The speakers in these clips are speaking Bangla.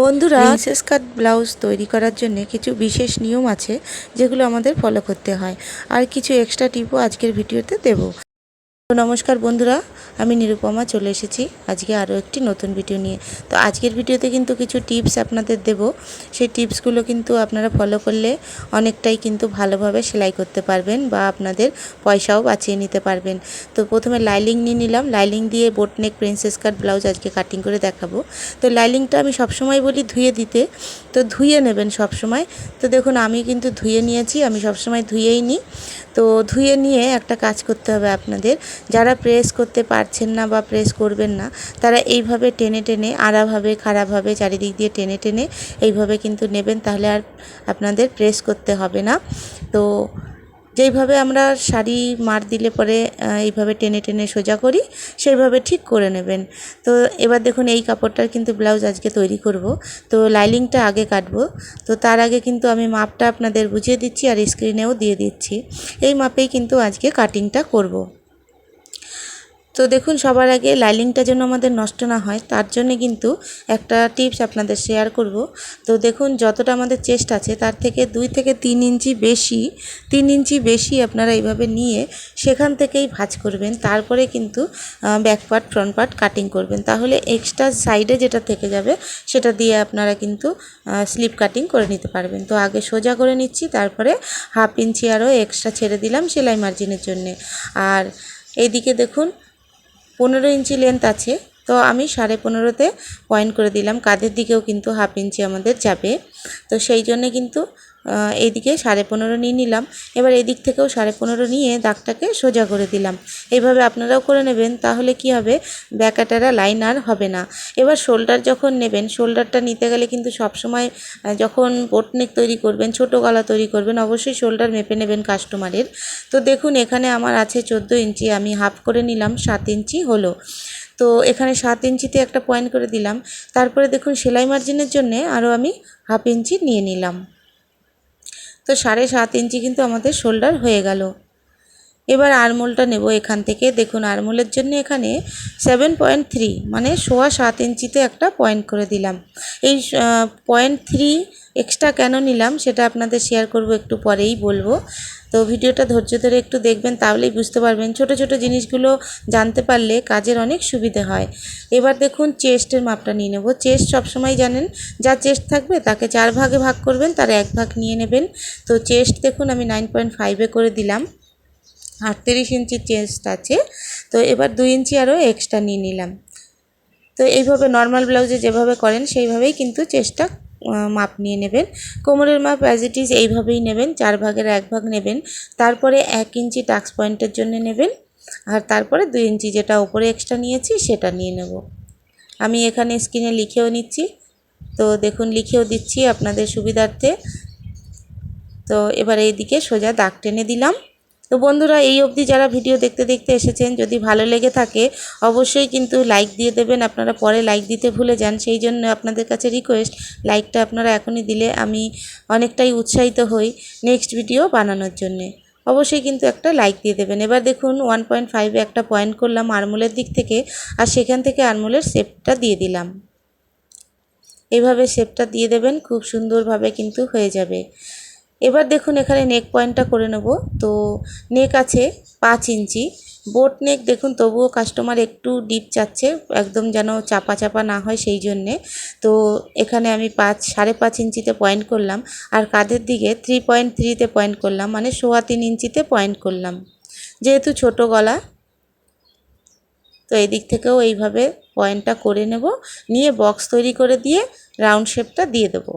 বন্ধুরা প্রিন্সেস কাট ব্লাউজ তৈরি করার জন্য কিছু বিশেষ নিয়ম আছে, যেগুলো আমাদের ফলো করতে হয়। আর কিছু এক্সট্রা টিপও আজকের ভিডিওতে দেব। তো নমস্কার বন্ধুরা, আমি নিরুপমা চলে এসেছি আজকে আরও একটি নতুন ভিডিও নিয়ে। তো আজকের ভিডিওতে কিন্তু কিছু টিপস আপনাদের দেব। সেই টিপসগুলো কিন্তু আপনারা ফলো করলে অনেকটাই কিন্তু ভালোভাবে সেলাই করতে পারবেন বা আপনাদের পয়সাও বাঁচিয়ে নিতে পারবেন। তো প্রথমে লাইলিং নিয়ে নিলাম। লাইলিং দিয়ে boat neck princess cut, blouse আজকে কাটিং করে দেখাবো। তো লাইলিংটা আমি সবসময় বলি ধুয়ে দিতে। তো ধুয়ে নেবেন সবসময়। তো দেখুন, আমি কিন্তু ধুয়ে নিয়েছি, আমি সবসময় ধুয়েই নিই। তো ধুয়ে নিয়ে একটা কাজ করতে হবে আপনাদের। যারা প্রেস করতে পারছেন না বা প্রেস করবেন না, তারা এইভাবে টেনে টেনে, আড়াভাবে খারাপভাবে চারিদিক দিয়ে টেনে টেনে এইভাবে কিন্তু নেবেন, তাহলে আর আপনাদের প্রেস করতে হবে না। তো যেইভাবে আমরা শাড়ি মার দিলে পরে এইভাবে টেনে টেনে সোজা করি, সেইভাবে ঠিক করে নেবেন। তো এবার দেখুন এই কাপড়টার কিন্তু ব্লাউজ আজকে তৈরি করব। তো লাইলিংটা আগে কাটবো। তো তার আগে কিন্তু আমি মাপটা আপনাদের বুঝিয়ে দিচ্ছি আর স্ক্রিনেও দিয়ে দিচ্ছি। এই মাপেই কিন্তু আজকে কাটিংটা করব। তো দেখুন, সবার আগে লাইলিংটা যেন আমাদের নষ্ট না হয়, তার জন্য কিন্তু একটা টিপস আপনাদের শেয়ার করব। তো দেখুন, যতটা আমাদের চেস্ট আছে, তার থেকে দুই থেকে তিন ইঞ্চি বেশি, তিন ইঞ্চি বেশি আপনারা এইভাবে নিয়ে সেখান থেকেই ভাঁজ করবেন। তারপরে কিন্তু back part front part cutting করবেন। তাহলে এক্সট্রা সাইডে যেটা থেকে যাবে, সেটা দিয়ে আপনারা কিন্তু স্লিপ কাটিং করে নিতে পারবেন। তো আগে সোজা করে নিচ্ছি, তারপরে হাফ ইঞ্চি আরও এক্সট্রা ছেড়ে দিলাম সেলাই মার্জিনের জন্যে। আর এইদিকে দেখুন পনেরো ইঞ্চি লেন্থ আছে। তো আমি সাড়ে পনেরোতে পয়েন্ট করে দিলাম। কাঁধের দিকেও কিন্তু হাফ ইঞ্চি আমাদের যাবে। তো সেই জন্যে কিন্তু এইদিকে সাড়ে পনেরো নিয়ে নিলাম। এবার এদিক থেকেও সাড়ে পনেরো নিয়ে দাগটাকে সোজা করে দিলাম। এইভাবে আপনারাও করে নেবেন, তাহলে কি হবে? ব্যাকাটারা লাইন আর হবে না। এবার শোল্ডার যখন নেবেন, শোল্ডারটা নিতে গেলে কিন্তু সবসময় যখন বোটনেক তৈরি করবেন, ছোট গলা তৈরি করবেন, অবশ্যই শোল্ডার মেপে নেবেন কাস্টমারের তো দেখুন, এখানে আমার আছে চোদ্দ ইঞ্চি, আমি হাফ করে নিলাম, সাত ইঞ্চি হলো। তো এখানে সাত ইঞ্চিতে একটা পয়েন্ট করে দিলাম। তারপরে দেখুন, সেলাই মার্জিনের জন্যে আরও আমি হাফ ইঞ্চি নিয়ে নিলাম। তো সাড়ে সাত ইঞ্চি কিন্তু আমাদের শোল্ডার হয়ে গেল। এবার আরমোলটা নেব এখান থেকে। দেখুন, আরমোলের জন্য এখানে সেভেন পয়েন্ট থ্রি মানে সোয়া সাত ইঞ্চিতে একটা পয়েন্ট করে দিলাম। এই পয়েন্ট থ্রি এক্সট্রা কেন নিলাম সেটা আপনাদের শেয়ার করব একটু পরেই বলব। তো ভিডিওটা ধৈর্য ধরে একটু দেখবেন, তাহলেই বুঝতে পারবেন। ছোট ছোট জিনিসগুলো জানতে পারলে কাজের অনেক সুবিধে হয়। এবার দেখুন চেস্টের মাপটা নিয়ে নেব। চেস্ট সবসময় জানেন, যা চেস্ট থাকবে তাকে চার ভাগে ভাগ করবেন, তার এক ভাগ নিয়ে নেবেন। তো চেস্ট দেখুন আমি নাইন পয়েন্ট ফাইভে করে দিলাম। আটত্রিশ ইঞ্চি চেস্ট আছে। তো এবার দুই ইঞ্চি আরও এক্সট্রা নিয়ে নিলাম। তো এইভাবে নর্মাল ব্লাউজে যেভাবে করেন, সেইভাবেই কিন্তু চেষ্টা মাপ নিয়ে নেবেন। কোমরের মাপ অ্যাজ ইট ইজ এইভাবেই নেবেন, চার ভাগের এক ভাগ নেবেন। তারপরে এক ইঞ্চি টাক্স পয়েন্টের জন্য নেবেন। আর তারপরে দুই ইঞ্চি যেটা ওপরে এক্সট্রা নিয়েছি, সেটা নিয়ে নেব। আমি এখানে স্ক্রিনে লিখেও নিচ্ছি। তো দেখুন, লিখেও দিচ্ছি আপনাদের সুবিধার্থে। তো এবার এইদিকে সোজা দাগ টেনে দিলাম। তো বন্ধুরা, এই অবধি যারা ভিডিও দেখতে দেখতে এসেছেন, যদি ভালো লেগে থাকে, অবশ্যই কিন্তু লাইক দিয়ে দেবেন। আপনারা পরে লাইক দিতে ভুলে যান। সেই জন্য আপনাদের কাছে রিকোয়েস্ট লাইকটা আপনারা এখনই দিলে আমি অনেকটাই উৎসাহিত হই নেক্সট ভিডিও বানানোর জন্যে। অবশ্যই কিন্তু একটা লাইক দিয়ে দেবেন। এবার দেখুন ওয়ান পয়েন্ট ফাইভে একটা পয়েন্ট করলাম আরমোলের দিক থেকে, আর সেখান থেকে আরমোলের শেপটা দিয়ে দিলাম। এইভাবে শেপটা দিয়ে দেবেন, খুব সুন্দরভাবে কিন্তু হয়ে যাবে। এবার দেখুন এখানে নেক পয়েন্টটা করে নেব। তো নেক আছে পাঁচ ইঞ্চি। বোট নেক দেখুন, তবুও কাস্টমার একটু ডিপ চাচ্ছে, একদম যেন চাপা চাপা না হয় সেই জন্যে। তো এখানে আমি পাঁচ, সাড়ে পাঁচ ইঞ্চিতে পয়েন্ট করলাম। আর কাঁধের দিকে থ্রি পয়েন্ট থ্রিতে পয়েন্ট করলাম মানে সোয়া তিন ইঞ্চিতে পয়েন্ট করলাম। যেহেতু ছোট গলা, তো এই দিক থেকেও এইভাবে পয়েন্টটা করে নেব। নিয়ে বক্স তৈরি করে দিয়ে রাউন্ড শেপটা দিয়ে দেবো।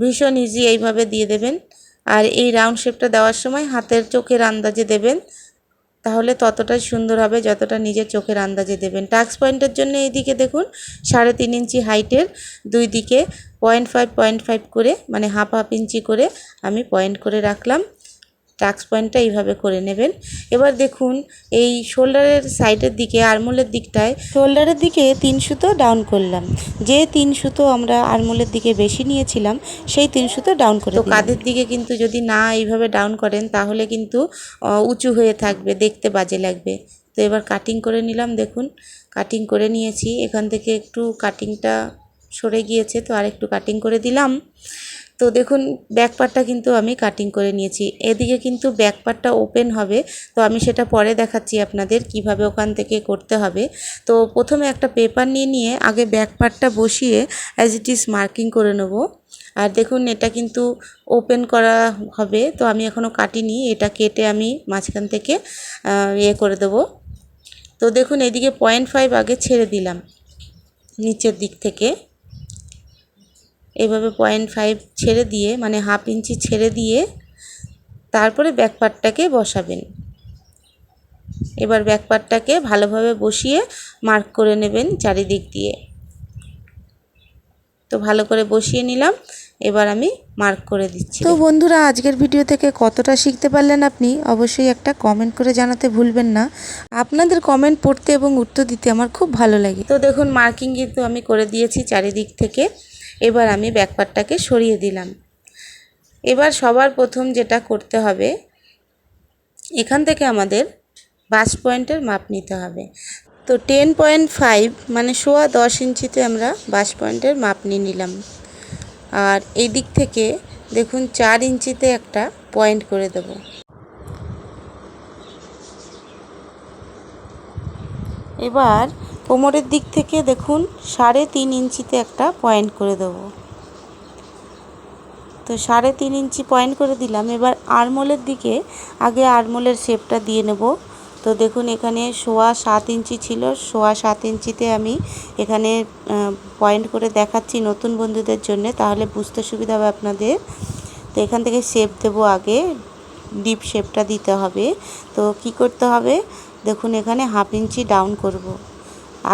ভীষণ ইজি এইভাবে দিয়ে দেবেন। আর এই রাউন্ড শেপটা দেওয়ার সময় হাতের চোখের আন্দাজে দেবেন। তাহলে ততটাই সুন্দর হবে যতটা নিজের চোখের আন্দাজে দেবেন। টাক্স পয়েন্টের জন্য এইদিকে দেখুন, সাড়ে তিন ইঞ্চি হাইটের দুই দিকে পয়েন্ট ফাইভ পয়েন্ট ফাইভ করে মানে হাফ হাফ ইঞ্চি করে আমি পয়েন্ট করে রাখলাম। টাক্স পয়েন্টটা এইভাবে করে নেবেন। এবার দেখুন এই শোল্ডারের সাইডের দিকে আরমোলের দিকটায় শোল্ডারের দিকে তিন সুতো ডাউন করলাম। যে তিন সুতো আমরা আরমোলের দিকে বেশি নিয়েছিলাম সেই তিন সুতো ডাউন করে তো কাঁধের দিকে কিন্তু যদি না এইভাবে ডাউন করেন তাহলে কিন্তু উঁচু হয়ে থাকবে দেখতে বাজে লাগবে। তো তো এবার কাটিং করে নিলাম দেখুন। কাটিং করে নিয়েছি। এখান থেকে একটু কাটিংটা সরে গিয়েছে তো আর একটু কাটিং করে দিলাম। তো দেখুন ব্যাক পার্টটা কিন্তু আমি কাটিং করে নিয়েছি। এদিকে কিন্তু ব্যাক পার্টটা ওপেন হবে, তো আমি সেটা পরে দেখাচ্ছি আপনাদের কীভাবে ওখান থেকে করতে হবে। তো প্রথমে একটা পেপার নিয়ে নিয়ে আগে ব্যাক পার্টটা বসিয়ে অ্যাজ ইট ইজ মার্কিং করে নেব। আর দেখুন, এটা কিন্তু ওপেন করা হবে, তো আমি এখনও কাটিনি, এটা কেটে আমি মাঝখান থেকে ইয়ে করে দেবো। তো দেখুন, এদিকে পয়েন্ট ফাইভ আগে ছেড়ে দিলাম, নিচের দিক থেকে। এভাবে পয়েন্ট ফাইভ ছেড়ে দিয়ে মানে হাফ ইঞ্চি ছেড়ে দিয়ে তারপরে ব্যাক পার্টটাকে বসাবেন। এবার ব্যাক পার্টটাকে ভালোভাবে বসিয়ে মার্ক করে নেবেন চারিদিক দিয়ে। তো ভালো করে বসিয়ে নিলাম এবার আমি মার্ক করে দিচ্ছি। তো বন্ধুরা আজকের ভিডিও থেকে কতটা শিখতে পারলেন আপনি অবশ্যই একটা কমেন্ট করে জানাতে ভুলবেন না। আপনাদের কমেন্ট পড়তে এবং উত্তর দিতে আমার খুব ভালো লাগে। তো দেখুন মার্কিং কিন্তু আমি করে দিয়েছি চারিদিক থেকে। এবার আমি ব্যাকপারটাকে সরিয়ে দিলাম। এবার সবার প্রথম যেটা করতে হবে, এখান থেকে আমাদের বাস পয়েন্টের মাপ নিতে হবে। তো টেন পয়েন্ট ফাইভ মানে সোয়া দশ ইঞ্চিতে আমরা বাস পয়েন্টের মাপ নিয়ে নিলাম। আর এই দিক থেকে দেখুন চার ইঞ্চিতে একটা পয়েন্ট করে দেব। এবার কোমরের দিক থেকে দেখুন, সাড়ে তিন ইঞ্চিতে একটা পয়েন্ট করে দেব। তো সাড়ে তিন ইঞ্চি পয়েন্ট করে দিলাম। এবার আরমোলের দিকে আগে আরমোলের শেপটা দিয়ে নেব। তো দেখুন, এখানে সোয়া সাত ইঞ্চি ছিল। সোয়া সাত ইঞ্চিতে আমি এখানে পয়েন্ট করে দেখাচ্ছি নতুন বন্ধুদের জন্য, তাহলে বুঝতে সুবিধা হবে আপনাদের। তো এখান থেকে শেপ দেব আগে ডিপ শেপটা দিতে হবে। তো কি করতে হবে? দেখুন, এখানে হাফ ইঞ্চি ডাউন করব।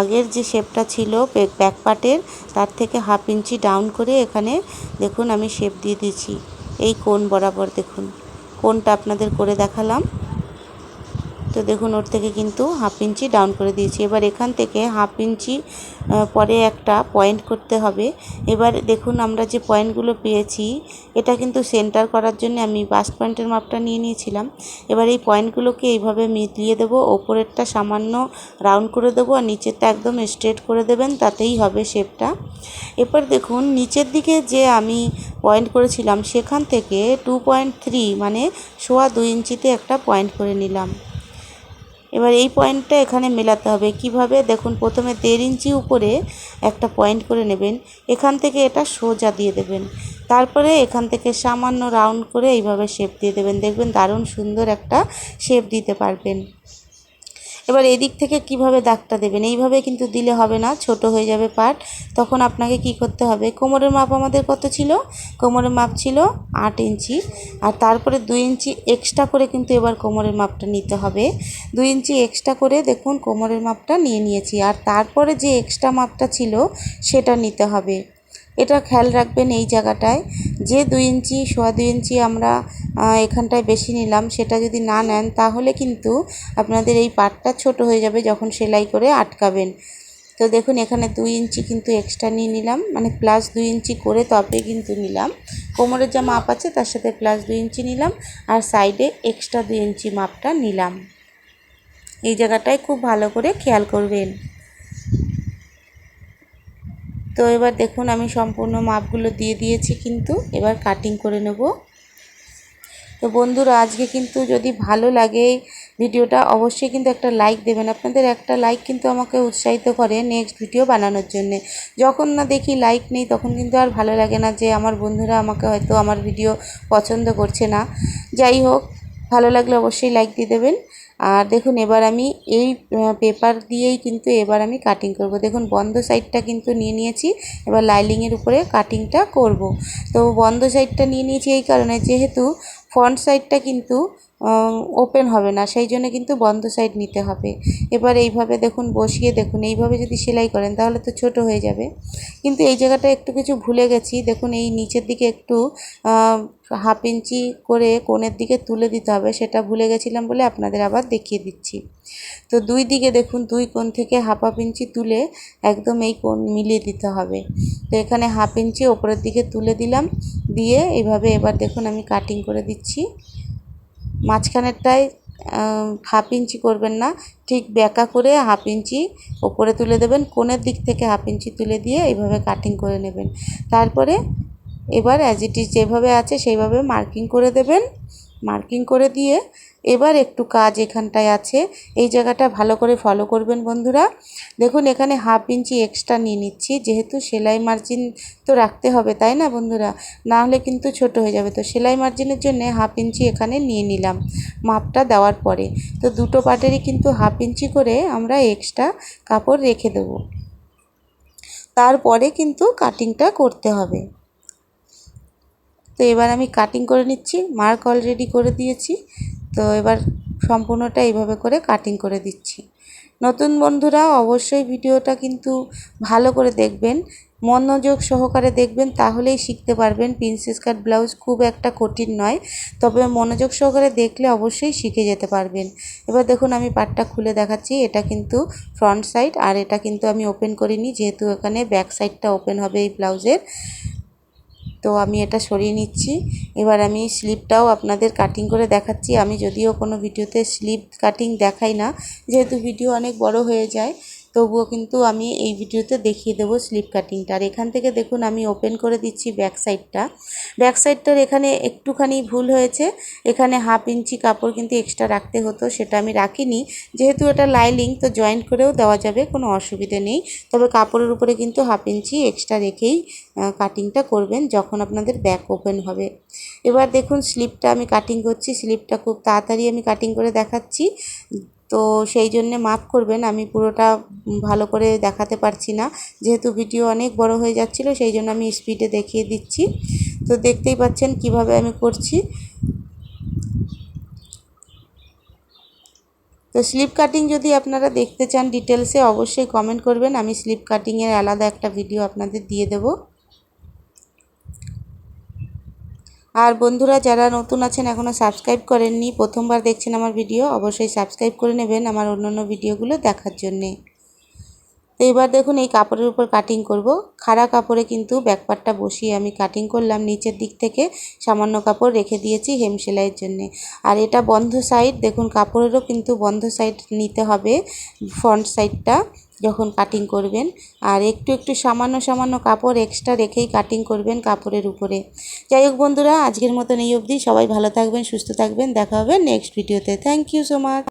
আগের যে শেপটা ছিল ব্যাক পার্টের তার থেকে হাফ ইঞ্চি ডাউন করে এখানে দেখুন আমি শেপ দিয়ে দিয়েছি। এই কোন বরাবর দেখুন। কোনটা আপনাদের করে দেখালাম। তো দেখুন, ওর থেকে কিন্তু হাফ ইঞ্চি ডাউন করে দিয়েছি। এবার এখান থেকে হাফ ইঞ্চি পরে একটা পয়েন্ট করতে হবে। এবার দেখুন, আমরা যে পয়েন্টগুলো পেয়েছি, এটা কিন্তু সেন্টার করার জন্য আমি বাস পয়েন্টের মাপটা নিয়ে নিয়েছিলাম। এবার এই পয়েন্টগুলোকে এইভাবে মিলিয়ে দেবো। ওপরেরটা সামান্য রাউন্ড করে দেবো আর নিচেরটা একদম স্ট্রেট করে দেবেন, তাতেই হবে শেপটা এবার দেখুন, নিচের দিকে যে আমি পয়েন্ট করেছিলাম, সেখান থেকে টু পয়েন্ট থ্রি মানে সোয়া দুই ইঞ্চিতে একটা পয়েন্ট করে নিলাম। এবার এই পয়েন্টটা এখানে মেলাতে হবে। কীভাবে? দেখুন, প্রথমে দেড় ইঞ্চি উপরে একটা পয়েন্ট করে নেবেন। এখান থেকে এটা সোজা দিয়ে দেবেন। তারপরে এখান থেকে সামান্য রাউন্ড করে এইভাবে শেপ দিয়ে দেবেন। দেখবেন দারুণ সুন্দর একটা শেপ দিতে পারবেন। এবার এদিক থেকে কীভাবে দাগটা দেবেন? এইভাবে কিন্তু দিলে হবে না, ছোট হয়ে যাবে পাট তখন আপনাকে কি করতে হবে? কোমরের মাপ আমাদের কত ছিল? কোমরের মাপ ছিল আট ইঞ্চি। আর তারপরে দুই ইঞ্চি এক্সট্রা করে কিন্তু এবার কোমরের মাপটা নিতে হবে। দুই ইঞ্চি এক্সট্রা করে দেখুন কোমরের মাপটা নিয়ে নিয়েছি। আর তারপরে যে এক্সট্রা মাপটা ছিল সেটা নিতে হবে। এটা খেয়াল রাখবেন এই জায়গাটায়। যে দুই ইঞ্চি, সোয়া দুই ইঞ্চি আমরা এখানটায় বেশি নিলাম, সেটা যদি না নেন তাহলে কিন্তু আপনাদের এই পাটটা ছোট হয়ে যাবে যখন সেলাই করে আটকাবেন। তো দেখুন, এখানে দুই ইঞ্চি কিন্তু এক্সট্রা নিয়ে নিলাম মানে প্লাস দুই ইঞ্চি করে তবে কিন্তু নিলাম। কোমরের যা মাপ আছে তার সাথে প্লাস দুই ইঞ্চি নিলাম, আর সাইডে এক্সট্রা দুই ইঞ্চি মাপটা নিলাম। এই জায়গাটায় খুব ভালো করে খেয়াল করবেন। তো এবার দেখুন, আমি সম্পূর্ণ মাপগুলো দিয়ে দিয়েছি কিন্তু, এবার কাটিং করে নেব। তো বন্ধুরা, আজকে কিন্তু যদি ভালো লাগে ভিডিওটা, অবশ্যই কিন্তু একটা লাইক দেবেন। আপনাদের একটা লাইক কিন্তু আমাকে উৎসাহিত করে নেক্সট ভিডিও বানানোর জন্যে। যখন না দেখি লাইক নেই, তখন কিন্তু আর ভালো লাগে না যে আমার বন্ধুরা আমাকে হয়তো আমার ভিডিও পছন্দ করছে না। যাই হোক, ভালো লাগলে অবশ্যই লাইক দিয়ে দেবেন। আর দেখুন, এবার আমি এই পেপার দিয়েই কিন্তু এবার আমি কাটিং করব। দেখুন, বন্ধ সাইডটা কিন্তু নিয়ে নিয়েছি। এবার লাইলিংয়ের উপরে কাটিংটা করব। তো বন্ধ সাইডটা নিয়ে নিয়েছি এই কারণে, যেহেতু ফ্রন্ট সাইডটা কিন্তু ওপেন হবে না, সেই জন্য কিন্তু বন্ধ সাইড নিতে হবে। এবার এইভাবে দেখুন, বসিয়ে দেখুন, এইভাবে যদি সেলাই করেন তাহলে তো ছোট হয়ে যাবে। কিন্তু এই জায়গাটা একটু কিছু ভুলে গেছি, দেখুন এই নিচের দিকে একটু হাফ ইঞ্চি করে কোণের দিকে তুলে দিতে হবে, সেটা ভুলে গেছিলাম বলে আপনাদের আবার দেখিয়ে দিচ্ছি। তো দুই দিকে দেখুন, দুই কোণ থেকে হাফ হাফ ইঞ্চি তুলে একদম এই কোণ মিলিয়ে দিতে হবে। তো এখানে হাফ ইঞ্চি ওপরের দিকে তুলে দিলাম, দিয়ে এইভাবে এবার দেখুন আমি কাটিং করে দিচ্ছি। মাঝখানেরটায় হাফ ইঞ্চি করবেন না, ঠিক ব্যাকা করে হাফ ইঞ্চি ওপরে তুলে দেবেন, কোণের দিক থেকে হাফ ইঞ্চি তুলে দিয়ে এইভাবে কাটিং করে নেবেন। তারপরে এবার অ্যাজ ইট ইজ যেভাবে আছে সেইভাবে মার্কিং করে দেবেন। মার্কিং করে দিয়ে এবার একটু কাজ এখানটায় আছে। এই জায়গাটা ভালো করে ফলো করবেন বন্ধুরা। দেখুন, এখানে হাফ ইঞ্চি এক্সট্রা নিয়ে নিচ্ছি। যেহেতু সেলাই মার্জিন তো রাখতে হবে, তাই না বন্ধুরা? না হলে কিন্তু ছোট হয়ে যাবে। তো সেলাই মার্জিনের জন্য হাফ ইঞ্চি এখানে নিয়ে নিলাম মাপটা দেওয়ার পরে। তো দুটো পাটেরই কিন্তু হাফ ইঞ্চি করে আমরা এক্সট্রা কাপড় রেখে দেবো। তারপরে কিন্তু কাটিংটা করতে হবে। তো এবার আমি কাটিং করে নিচ্ছি। মার্ক অলরেডি করে দিয়েছি। তো এবার সম্পূর্ণটা এইভাবে করে কাটিং করে দিচ্ছি। নতুন বন্ধুরা, অবশ্যই ভিডিওটা কিন্তু ভালো করে দেখবেন মনোযোগ সহকারে দেখবেন, তাহলেই শিখতে পারবেন। প্রিন্সেস কাট ব্লাউজ খুব একটা কঠিন নয়, তবে মনোযোগ সহকারে দেখলে অবশ্যই শিখে যেতে পারবেন। এবার দেখুন, আমি পাটটা খুলে দেখাচ্ছি, এটা কিন্তু ফ্রন্ট সাইড আর এটা কিন্তু আমি ওপেন করিনি, যেহেতু এখানে ব্যাক সাইডটা ওপেন হবে এই ব্লাউজের তো আমি এটা সরিয়ে নিচ্ছি। এবার আমি স্লিপটাও আপনাদের কাটিং করে দেখাচ্ছি। আমি যদিও কোনো ভিডিওতে স্লিপ কাটিং দেখাই না, যেহেতু ভিডিও অনেক বড় হয়ে যায়। তবুও কিন্তু আমি এই ভিডিওতে দেখিয়ে দেবো স্লিপ কাটিংটা। আর এখান থেকে দেখুন, আমি ওপেন করে দিচ্ছি ব্যাক সাইডটা। ব্যাক সাইডটার এখানে একটুখানি ভুল হয়েছে। এখানে হাফ ইঞ্চি কাপড় কিন্তু এক্সট্রা রাখতে হতো, সেটা আমি রাখিনি। যেহেতু এটা লাইলিং তো জয়েন্ট করেও দেওয়া যাবে, কোনো অসুবিধে নেই। তবে কাপড়ের উপরে কিন্তু হাফ ইঞ্চি এক্সট্রা রেখেই কাটিংটা করবেন যখন আপনাদের ব্যাক ওপেন হবে। এবার দেখুন, স্লিপটা আমি কাটিং করছি। স্লিপটা খুব তাড়াতাড়ি আমি কাটিং করে দেখাচ্ছি। তো সেই জন্যে মাফ করবেন, আমি পুরোটা ভালো করে দেখাতে পারছি না। যেহেতু ভিডিও অনেক বড় হয়ে যাচ্ছিল, সেই জন্য আমি স্পিডে দেখিয়ে দিচ্ছি। তো দেখতেই পাচ্ছেন কীভাবে আমি করছি। তো স্লিপ কাটিং যদি আপনারা দেখতে চান ডিটেলসে, অবশ্যই কমেন্ট করবেন। আমি স্লিপ কাটিংয়ের আলাদা একটা ভিডিও আপনাদের দিয়ে দেবো। আর বন্ধুরা, যারা নতুন আছেন এখনও সাবস্ক্রাইব করেননি, প্রথমবার দেখছেন আমার ভিডিও অবশ্যই সাবস্ক্রাইব করে নেবেন আমার অন্যান্য ভিডিওগুলো দেখার জন্যে। তো এবার দেখুন এই কাপড়ের উপর কাটিং করব। খাড়া কাপড়ে কিন্তু ব্যাকপারটা বসিয়ে আমি কাটিং করলাম, নিচের দিক থেকে সামান্য কাপড় রেখে দিয়েছি হেম সেলাইয়ের জন্যে। আর এটা বন্ধ সাইড দেখুন কাপড়েরও কিন্তু বন্ধ সাইড নিতে হবে ফ্রন্ট সাইডটা যখন কাটিং করবেন, আর একটু একটু সামান্য সামান্য কাপড় এক্সট্রা রেখেই কাটিং করবেন কাপড়ের উপরে। যাই হোক বন্ধুরা, আজকের মতন এই অবধি। সবাই ভালো থাকবেন, সুস্থ থাকবেন। দেখা হবে নেক্সট ভিডিওতে থ্যাংক ইউ সো মাচ